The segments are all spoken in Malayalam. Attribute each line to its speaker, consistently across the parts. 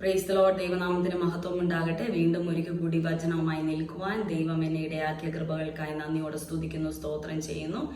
Speaker 1: പ്രൈസ്തലോ ദൈവനാമത്തിന് മഹത്വം ഉണ്ടാകട്ടെ. വീണ്ടും ഒരിക്കൽ കൂടി വചനവുമായി നിൽക്കുവാൻ ദൈവം എന്നെ ഇടയാക്കിയ കൃപകൾക്കായി നന്ദിയോടെ സ്തുതിക്കുന്നു സ്തോത്രം ചെയ്യുന്നു.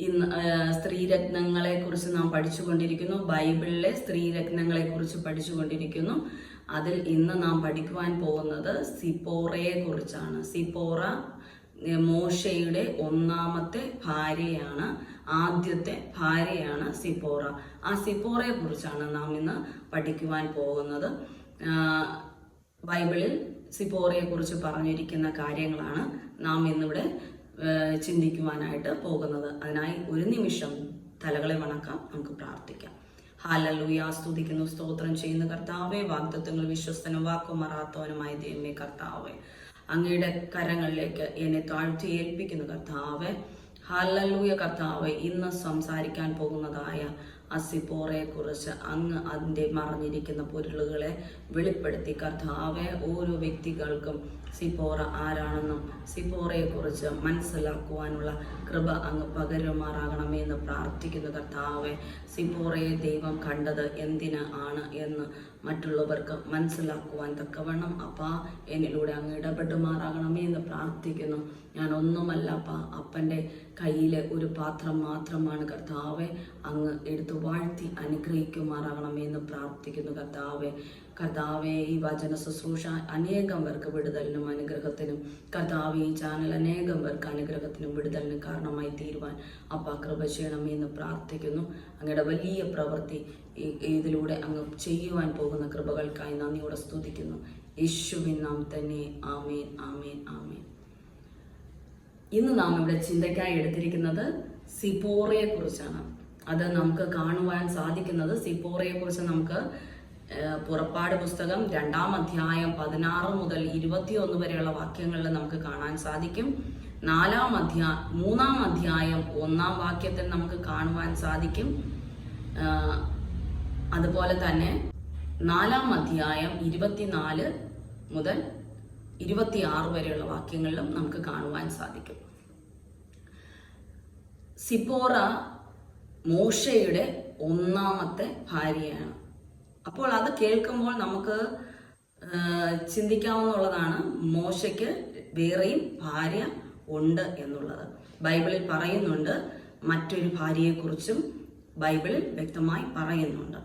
Speaker 1: ഇന്ന് സ്ത്രീരത്നങ്ങളെ കുറിച്ച് നാം പഠിച്ചുകൊണ്ടിരിക്കുന്നു. ബൈബിളിലെ സ്ത്രീരത്നങ്ങളെ കുറിച്ച് പഠിച്ചുകൊണ്ടിരിക്കുന്നു. അതിൽ ഇന്ന് നാം പഠിക്കുവാൻ പോകുന്നത് സിപ്പോറയെ കുറിച്ചാണ് സിപ്പോറ മോശയുടെ ഒന്നാമത്തെ ഭാര്യയാണ് ആദ്യത്തെ ഭാര്യയാണ് സിപ്പോറ. ആ സിപ്പോറയെ കുറിച്ചാണ് നാം ഇന്ന് പഠിക്കുവാൻ പോകുന്നത്. ബൈബിളിൽ സിപ്പോറയെ കുറിച്ച് പറഞ്ഞിരിക്കുന്ന കാര്യങ്ങളാണ് നാം ഇന്നിവിടെ ചിന്തിക്കുവാനായിട്ട് പോകുന്നത്. അതിനായി ഒരു നിമിഷം തലകളെ വണക്കാം നമുക്ക് പ്രാർത്ഥിക്കാം. ഹാലലൂയ സ്തുതിക്കുന്നു സ്തോത്രം ചെയ്യുന്ന കർത്താവെ. വാഗ്ദത്വങ്ങൾ വിശ്വസ്തനും വാക്കുമറാത്തവനുമായ ദൈവമേ കർത്താവെ. അങ്ങയുടെ കരങ്ങളിലേക്ക് എന്നെ താഴ്ത്തി ഏൽപ്പിക്കുന്നു കർത്താവെ. ഹല്ലൂയ കർത്താവെ ഇന്ന് സംസാരിക്കാൻ പോകുന്നതായ അസിപ്പോറയെക്കുറിച്ച് അങ്ങ് അതിന്റെ മറഞ്ഞിരിക്കുന്ന പൊരുളുകളെ വെളിപ്പെടുത്തി. കർത്താവെ ഓരോ വ്യക്തികൾക്കും സിപ്പോറ ആരാണെന്നും സിപ്പോറയെ കുറിച്ച് മനസ്സിലാക്കുവാനുള്ള കൃപ അങ്ങ് പകരുമാറാകണമേ എന്ന് പ്രാർത്ഥിക്കുന്നു കർത്താവെ. സിപ്പോറയെ ദൈവം കണ്ടത് എന്തിന് ആണ് എന്ന് മറ്റുള്ളവർക്ക് മനസ്സിലാക്കുവാൻ തക്കവണ്ണം അപ്പാ എന്നിലൂടെ അങ്ങ് ഇടപെടുമാറാകണമേ എന്ന് പ്രാർത്ഥിക്കുന്നു. ഞാൻ ഒന്നുമല്ല അപ്പാ അപ്പന്റെ കയ്യിലെ ഒരു പാത്രം മാത്രമാണ് കർത്താവെ അങ്ങ് എടുത്തു വാഴ്ത്തി അനുഗ്രഹിക്കുമാറാകണമേ എന്ന് പ്രാർത്ഥിക്കുന്നു കർത്താവെ. കർത്താവെ ഈ വചന ശുശ്രൂഷ അനേകം പേർക്ക് വിടുതലിനും അനുഗ്രഹത്തിനും കർത്താവ് ഈ ചാനൽ അനേകം പേർക്ക് അനുഗ്രഹത്തിനും വിടുതലിനും കാരണമായി തീരുവാൻ അപ്പ കൃപ ചെയ്യണമേ എന്ന് പ്രാർത്ഥിക്കുന്നു. അങ്ങയുടെ വലിയ പ്രവൃത്തി ഇതിലൂടെ അങ്ങ് ചെയ്യുവാൻ പോകുന്ന കൃപകൾക്കായി നന്ദിയോടെ സ്തുതിക്കുന്നു. യേശുവിൻ നാം തന്നെ ആമേൻ ആമേൻ ആമേൻ. ഇന്ന് നാം ഇവിടെ ചിന്തയ്ക്കായി എടുത്തിരിക്കുന്നത് സിപ്പോറയെ കുറിച്ചാണ് അത് നമുക്ക് കാണുവാൻ സാധിക്കുന്നത് സിപ്പോറയെ കുറിച്ച് നമുക്ക് പുറപ്പാട് പുസ്തകം രണ്ടാം അധ്യായം പതിനാറ് മുതൽ ഇരുപത്തിയൊന്ന് വരെയുള്ള വാക്യങ്ങളിൽ നമുക്ക് കാണാൻ സാധിക്കും. നാലാം അധ്യാ മൂന്നാം അധ്യായം ഒന്നാം വാക്യത്തിൽ നമുക്ക് കാണുവാൻ സാധിക്കും. അതുപോലെ തന്നെ നാലാം അധ്യായം ഇരുപത്തിനാല് മുതൽ ഇരുപത്തിയാറ് വരെയുള്ള വാക്യങ്ങളിലും നമുക്ക് കാണുവാൻ സാധിക്കും. സിപ്പോറ മോശയുടെ ഒന്നാമത്തെ ഭാര്യയാണ്. അപ്പോൾ അത് കേൾക്കുമ്പോൾ നമുക്ക് ചിന്തിക്കാവുന്നുള്ളതാണ് മോശയ്ക്ക് വേറെയും ഭാര്യ ഉണ്ട് എന്നുള്ളത്. ബൈബിളിൽ പറയുന്നുണ്ട് മറ്റൊരു ഭാര്യയെക്കുറിച്ചും ബൈബിളിൽ വ്യക്തമായി പറയുന്നുണ്ട്.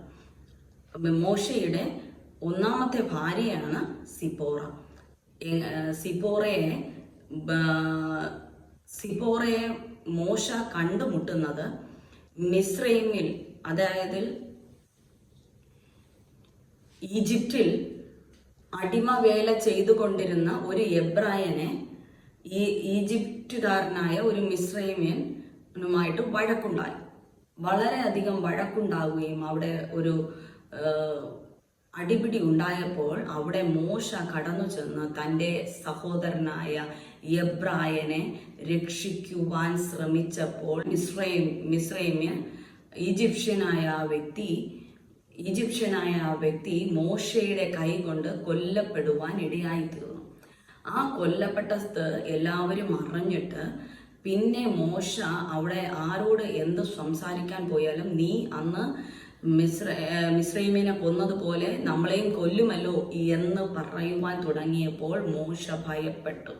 Speaker 1: മോശയുടെ ഒന്നാമത്തെ ഭാര്യയാണ് സിപ്പോറ. സിപ്പോറയെ സിപ്പോറയെ മോശ കണ്ടുമുട്ടുന്നത് മിസ്രൈമിൽ അതായത് ഈജിപ്തിൽ അടിമവേല ചെയ്തുകൊണ്ടിരുന്ന ഒരു എബ്രായനെ ഈ ഈജിപ്തുകാരനായ ഒരു മിസ്രൈമ്യനുമായിട്ട് വഴക്കുണ്ടായി. വളരെയധികം വഴക്കുണ്ടാവുകയും അവിടെ ഒരു അടിപിടി ഉണ്ടായപ്പോൾ അവിടെ മോശ കടന്നു ചെന്ന് തന്റെ സഹോദരനായ എബ്രായനെ രക്ഷിക്കുവാൻ ശ്രമിച്ചപ്പോൾ മിശ്രൈം മിശ്രൈമ്യ ഈജിപ്ഷ്യനായ വ്യക്തി ഈജിപ്ഷ്യനായ വ്യക്തി മോശയുടെ കൈ കൊണ്ട് കൊല്ലപ്പെടുവാൻ ഇടയായിത്തീർന്നു ആ കൊല്ലപ്പെട്ട എല്ലാവരും അറിഞ്ഞിട്ട് പിന്നെ മോശ അവിടെ ആരോട് എന്ത് സംസാരിക്കാൻ പോയാലും നീ അന്ന് മിശ്ര മിശ്രീമിനെ കൊന്നതുപോലെ നമ്മളെയും കൊല്ലുമല്ലോ എന്ന് പറയുവാൻ തുടങ്ങിയപ്പോൾ മോശ ഭയപ്പെട്ടു.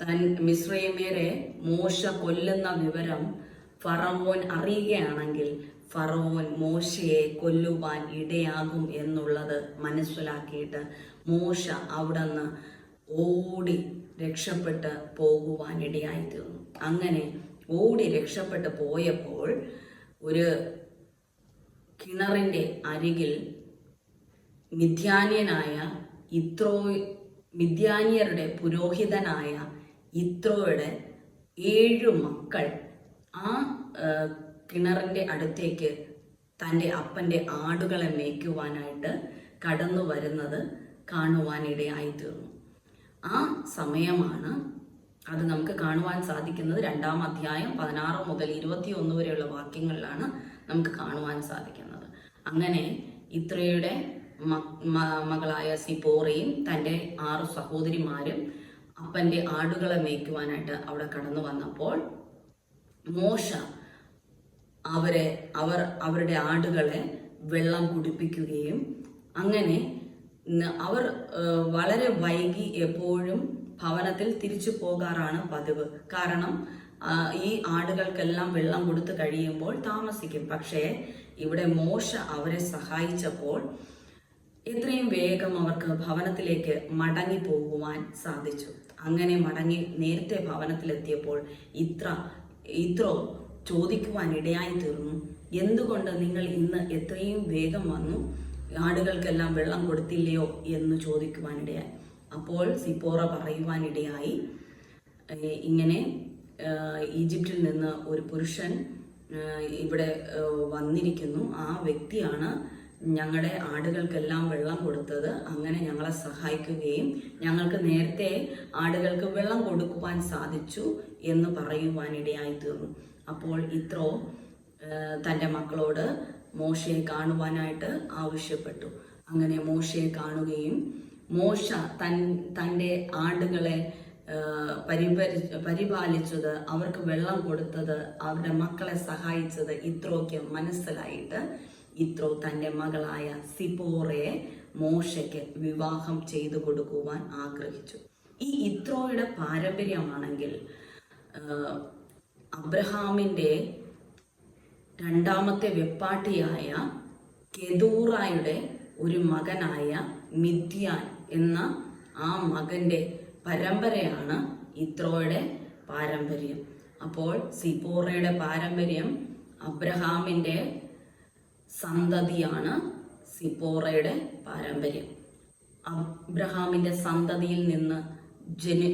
Speaker 1: തൻ മിശ്രീമേരെ മോശ കൊല്ലുന്ന വിവരം ഫറവോൻ അറിയുകയാണെങ്കിൽ ഫറവോൻ മോശയെ കൊല്ലുവാൻ ഇടയാകും എന്നുള്ളത് മനസ്സിലാക്കിയിട്ട് മോശ അവിടെ നിന്ന് ഓടി രക്ഷപ്പെട്ട് പോകുവാൻ ഇടയായിത്തീർന്നു അങ്ങനെ ഓടി രക്ഷപ്പെട്ട് പോയപ്പോൾ ഒരു കിണറിന്റെ അരികിൽ മിഥ്യാനിയനായ ഇത്രോ മിഥ്യാനിയരുടെ പുരോഹിതനായ ഇത്രോയുടെ ഏഴു മക്കൾ ആ കിണറിന്റെ അടുത്തേക്ക് തന്റെ അപ്പന്റെ ആടുകളെ മേയ്ക്കുവാനായിട്ട് കടന്നു വരുന്നത് കാണുവാനിടയായി തീർന്നു ആ സമയമാണ് അത് നമുക്ക് കാണുവാൻ സാധിക്കുന്നത് രണ്ടാം അധ്യായം പതിനാറ് മുതൽ ഇരുപത്തിയൊന്ന് വരെയുള്ള വാക്യങ്ങളിലാണ് നമുക്ക് കാണുവാൻ സാധിക്കുന്നത്. അങ്ങനെ ഇത്രയുടെ മകളായ സിപ്പോറയും തന്റെ ആറ് സഹോദരിമാരും അപ്പന്റെ ആടുകളെ മേയ്ക്കുവാനായിട്ട് അവിടെ കടന്നു വന്നപ്പോൾ മോശ അവരെ അവർ അവരുടെ ആടുകളെ വെള്ളം കുടിപ്പിക്കുകയും അങ്ങനെ അവർ വളരെ വൈകി എപ്പോഴും ഭവനത്തിൽ തിരിച്ചു പോകാറാണ് പതിവ്. കാരണം ഈ ആടുകൾക്കെല്ലാം വെള്ളം കൊടുത്തു കഴിയുമ്പോൾ താമസിക്കും. പക്ഷേ ഇവിടെ മോശ അവരെ സഹായിച്ചപ്പോൾ എത്രയും വേഗം അവർക്ക് ഭവനത്തിലേക്ക് മടങ്ങി പോകുവാൻ സാധിച്ചു. അങ്ങനെ മടങ്ങി നേരത്തെ ഭവനത്തിലെത്തിയപ്പോൾ ഇത്ര ഇത്രോ ചോദിക്കുവാൻ ഇടയായി തീർന്നു. എന്തുകൊണ്ട് നിങ്ങൾ ഇന്ന് എത്രയും വേഗം വന്നു? ആടുകൾക്കെല്ലാം വെള്ളം കൊടുത്തില്ലയോ എന്ന് ചോദിക്കുവാനിടയായി. അപ്പോൾ സിപ്പോറ പറയുവാനിടയായി ഇങ്ങനെ ഈജിപ്തിൽ നിന്ന് ഒരു പുരുഷൻ ഇവിടെ വന്നിരിക്കുന്നു. ആ വ്യക്തിയാണ് ഞങ്ങളുടെ ആടുകൾക്കെല്ലാം വെള്ളം കൊടുത്തത്. അങ്ങനെ ഞങ്ങളെ സഹായിക്കുകയും ഞങ്ങൾക്ക് നേരത്തെ ആടുകൾക്ക് വെള്ളം കൊടുക്കുവാൻ സാധിച്ചു എന്ന് പറയുവാനിടയായി തീർന്നു. അപ്പോൾ ഇത്രോ തന്റെ മക്കളോട് മോശയെ കാണുവാനായിട്ട് ആവശ്യപ്പെട്ടു. അങ്ങനെ മോശയെ കാണുകയും മോശ തൻ തന്റെ ആടുകളെ പരിപരി പരിപാലിച്ചത് അവർക്ക് വെള്ളം കൊടുത്തത് അവരുടെ മക്കളെ സഹായിച്ചത് ഇത്രോയ്ക്ക് മനസ്സിലായിട്ട് ഇത്രോ തന്റെ മകളായ സിപ്പോറയെ മോശയ്ക്ക് വിവാഹം ചെയ്തു കൊടുക്കുവാൻ ആഗ്രഹിച്ചു. ഈ ഇത്രോയുടെ പാരമ്പര്യമാണെങ്കിൽ അബ്രഹാമിന്റെ രണ്ടാമത്തെ വെപ്പാട്ടിയായ കെതൂറായുടെ ഒരു മകനായ മിഥ്യാൻ എന്ന ആ മകന്റെ പരമ്പരയാണ് ഇത്രോയുടെ പാരമ്പര്യം. അപ്പോൾ സിപ്പോറയുടെ പാരമ്പര്യം അബ്രഹാമിന്റെ സന്തതിയാണ് സിപ്പോറയുടെ പാരമ്പര്യം. അബ്രഹാമിന്റെ സന്തതിയിൽ നിന്ന് ജനി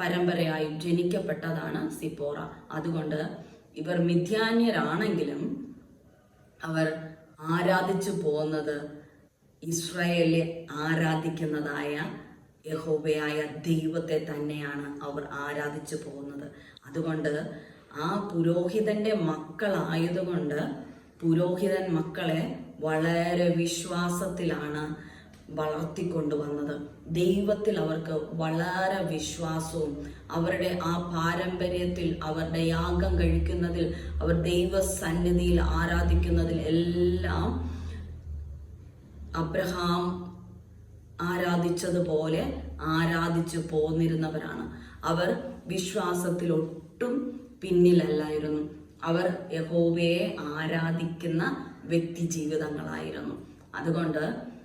Speaker 1: പരമ്പരയായി ജനിക്കപ്പെട്ടതാണ് സിപ്പോറ. അതുകൊണ്ട് ഇവർ മിഥ്യാന്യരാണെങ്കിലും അവർ ആരാധിച്ചു പോകുന്നത് ഇസ്രായേലെ ആരാധിക്കുന്നതായ യഹോബയായ ദൈവത്തെ തന്നെയാണ് അവർ ആരാധിച്ചു പോകുന്നത്. അതുകൊണ്ട് ആ പുരോഹിതന്റെ മക്കളായതുകൊണ്ട് പുരോഹിതൻ മക്കളെ വളരെ വിശ്വാസത്തിലാണ് വളർത്തിക്കൊണ്ടുവന്നത്. ദൈവത്തിൽ അവർക്ക് വളരെ വിശ്വാസവും അവരുടെ ആ പാരമ്പര്യത്തിൽ അവരുടെ യാഗം കഴിക്കുന്നതിൽ അവർ ദൈവ സന്നിധിയിൽ ആരാധിക്കുന്നതിൽ എല്ലാം അബ്രഹാം ആരാധിച്ചതുപോലെ ആരാധിച്ചു പോന്നിരുന്നവരാണ്. അവർ വിശ്വാസത്തിൽ ഒട്ടും പിന്നിലല്ലായിരുന്നു. അവർ യഹോവയെ ആരാധിക്കുന്ന വ്യക്തി ജീവിതങ്ങളായിരുന്നു അതുകൊണ്ട്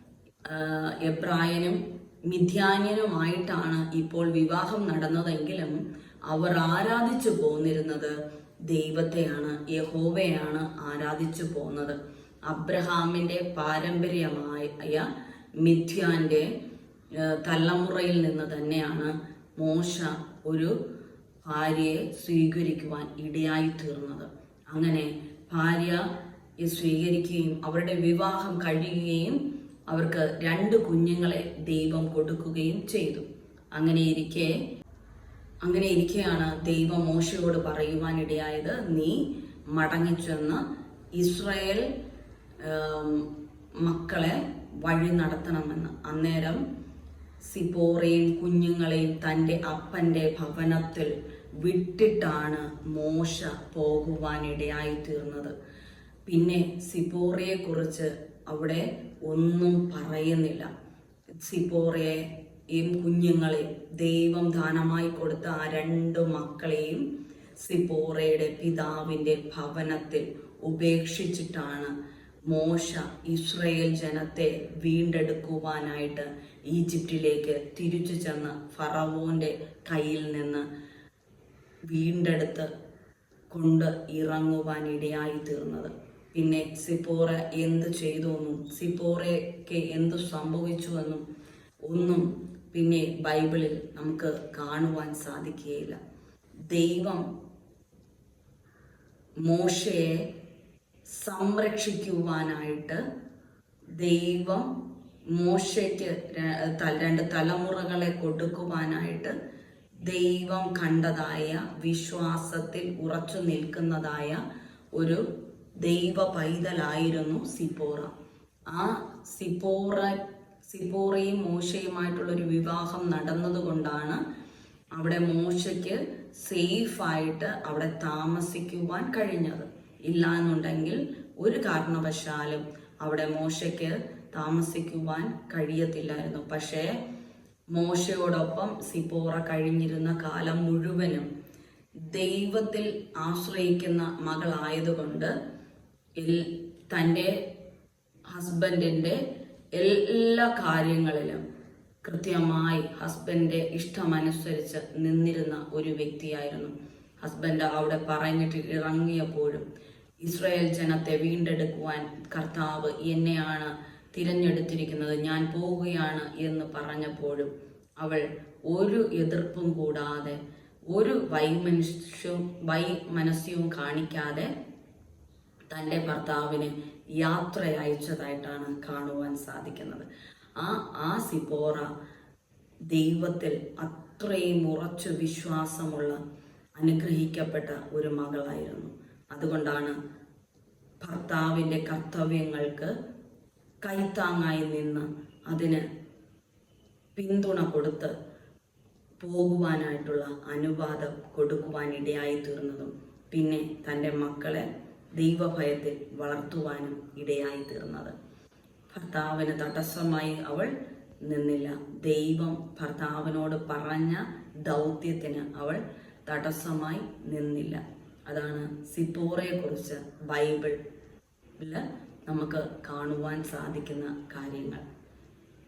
Speaker 1: എബ്രായനും മിഥ്യാന്യനുമായിട്ടാണ് ഇപ്പോൾ വിവാഹം നടന്നതെങ്കിലും അവർ ആരാധിച്ചു പോന്നിരുന്നത് ദൈവത്തെയാണ് യഹോവയാണ് ആരാധിച്ചു പോന്നത്. അബ്രഹാമിന്റെ പാരമ്പര്യമായ മിഥ്യാന്റെ ഏഹ്, തലമുറയിൽ നിന്ന് തന്നെയാണ് മോശ ഒരു ഭാര്യയെ സ്വീകരിക്കുവാൻ ഇടയായി തീർന്നത്. അങ്ങനെ ഭാര്യ സ്വീകരിക്കുകയും അവരുടെ വിവാഹം കഴിയുകയും അവർക്ക് രണ്ട് കുഞ്ഞുങ്ങളെ ദൈവം കൊടുക്കുകയും ചെയ്തു. അങ്ങനെയിരിക്കെ അങ്ങനെ ഇരിക്കെയാണ് ദൈവം മോശയോട് പറയുവാനിടയായത് നീ മടങ്ങിച്ചെന്ന് ഇസ്രായേൽ മക്കളെ വഴി നടത്തണമെന്ന്. അന്നേരം സിപ്പോറയും കുഞ്ഞുങ്ങളെയും തന്റെ അപ്പന്റെ ഭവനത്തിൽ വിട്ടിട്ടാണ് മോശ പോകുവാനിടയായി തീർന്നത് പിന്നെ സിപ്പോറയെ കുറിച്ച് അവിടെ ഒന്നും പറയുന്നില്ല. സിപ്പോറയെയും കുഞ്ഞുങ്ങളെയും ദൈവം ദാനമായി കൊടുത്ത ആ രണ്ട് മക്കളെയും സിപ്പോറയുടെ പിതാവിന്റെ ഭവനത്തിൽ ഉപേക്ഷിച്ചിട്ടാണ് മോശ ഇസ്രയേൽ ജനത്തെ വീണ്ടെടുക്കുവാനായിട്ട് ഈജിപ്തിലേക്ക് തിരിച്ചു ചെന്ന് ഫറവോന്റെ കയ്യിൽ നിന്ന് വീണ്ടെടുത്ത് കൊണ്ട് ഇറങ്ങുവാൻ ഇടയായി തീർന്നത്. പിന്നെ സിപ്പോറ എന്ത് ചെയ്തു എന്നും സിപ്പോറയ്ക്ക് എന്ത് സംഭവിച്ചു എന്നും ഒന്നും പിന്നെ ബൈബിളിൽ നമുക്ക് കാണുവാൻ സാധിക്കുകയില്ല. ദൈവം മോശയെ സംരക്ഷിക്കുവാനായിട്ട് ദൈവം മോശയ്ക്ക് രണ്ട് തലമുറകളെ കൊടുക്കുവാനായിട്ട് ദൈവം കണ്ടതായ വിശ്വാസത്തിൽ ഉറച്ചു നിൽക്കുന്നതായ ഒരു ദൈവ പൈതലായിരുന്നു സിപ്പോറ. ആ സിപ്പോറ സിപ്പോറയും മോശയുമായിട്ടുള്ള ഒരു വിവാഹം നടന്നതുകൊണ്ടാണ് അവിടെ മോശയ്ക്ക് സേഫായിട്ട് അവിടെ താമസിക്കുവാൻ കഴിഞ്ഞത്. ഇല്ല എന്നുണ്ടെങ്കിൽ ഒരു കാരണവശാലും അവിടെ മോശയ്ക്ക് താമസിക്കുവാൻ കഴിയത്തില്ലായിരുന്നു. പക്ഷേ മോശയോടൊപ്പം സിപ്പോറ കഴിഞ്ഞിരുന്ന കാലം മുഴുവനും ദൈവത്തിൽ ആശ്രയിക്കുന്ന മകളായതുകൊണ്ട് തന്റെ ഹസ്ബൻഡിന്റെ എല്ലാ കാര്യങ്ങളിലും കൃത്യമായി ഹസ്ബൻഡിന്റെ ഇഷ്ടമനുസരിച്ച് നിന്നിരുന്ന ഒരു വ്യക്തിയായിരുന്നു. ഹസ്ബൻഡ് അവിടെ പറഞ്ഞിട്ട് ഇറങ്ങിയപ്പോഴും ഇസ്രായേൽ ജനത്തെ വീണ്ടെടുക്കുവാൻ കർത്താവ് എന്നെയാണ് തിരഞ്ഞെടുത്തിരിക്കുന്നത് ഞാൻ പോവുകയാണ് എന്ന് പറഞ്ഞപ്പോഴും അവൾ ഒരു എതിർപ്പും കൂടാതെ ഒരു വൈമനുഷ്യവും വൈ മനസ്യവും കാണിക്കാതെ തന്റെ ഭർത്താവിന് യാത്ര അയച്ചതായിട്ടാണ് കാണുവാൻ സാധിക്കുന്നത്. ആ ആ സിപ്പോറ ദൈവത്തിൽ അത്രയും ഉറച്ചു വിശ്വാസമുള്ള അനുഗ്രഹിക്കപ്പെട്ട ഒരു മകളായിരുന്നു. അതുകൊണ്ടാണ് ഭർത്താവിന്റെ കർത്തവ്യങ്ങൾക്ക് കൈത്താങ്ങായി നിന്ന് അതിന് പിന്തുണ കൊടുത്ത് പോകുവാനായിട്ടുള്ള അനുവാദം കൊടുക്കുവാൻ ഇടയായി തീർന്നതും. പിന്നെ തന്റെ മക്കളെ ദൈവഭയത്തിൽ വളർത്തുവാനും ഇടയായി തീർന്നത് ഭർത്താവിന് തടസ്സമായി അവൾ നിന്നില്ല. ദൈവം ഭർത്താവിനോട് പറഞ്ഞ ദൗത്യത്തിന് അവൾ തടസ്സമായി നിന്നില്ല. അതാണ് സിപ്പോറയെ കുറിച്ച് ബൈബിളിൽ നമുക്ക് കാണുവാൻ സാധിക്കുന്ന കാര്യങ്ങൾ.